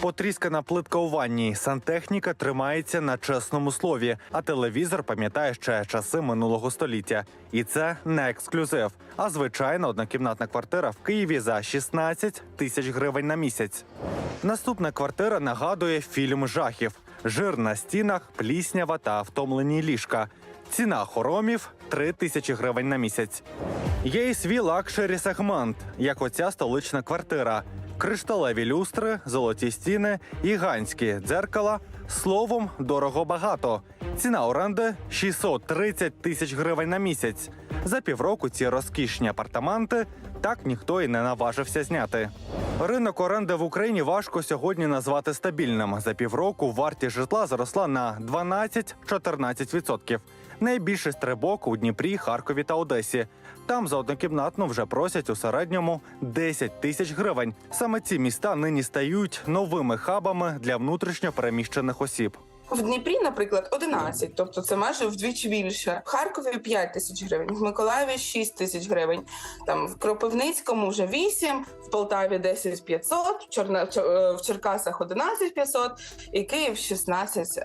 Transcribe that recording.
Потріскана плитка у ванні, сантехніка тримається на чесному слові, а телевізор пам'ятає ще часи минулого століття. І це не ексклюзив, а звичайна однокімнатна квартира в Києві за 16 тисяч гривень на місяць. Наступна квартира нагадує фільм жахів: жир на стінах, пліснява та втомлені ліжка. Ціна хоромів 3 тисячі гривень на місяць. Є і свій лакшері сегмент, як оця столична квартира. Кришталеві люстри, золоті стіни, гігантські дзеркала. Словом, дорого багато. Ціна оренди 630 тисяч гривень на місяць. За півроку ці розкішні апартаменти так ніхто і не наважився зняти. Ринок оренди в Україні важко сьогодні назвати стабільним. За півроку вартість житла зросла на 12-14%. Найбільший стрибок у Дніпрі, Харкові та Одесі. Там за однокімнатну вже просять у середньому 10 тисяч гривень. Саме ці міста нині стають новими хабами для внутрішньо переміщених осіб. В Дніпрі, наприклад, 11, тобто це майже вдвічі більше. В Харкові 5 тисяч гривень, в Миколаєві 6 тисяч гривень. Там в Кропивницькому вже 8, в Полтаві 10 500, в, Чорна... в Черкасах 11 500 і Київ 16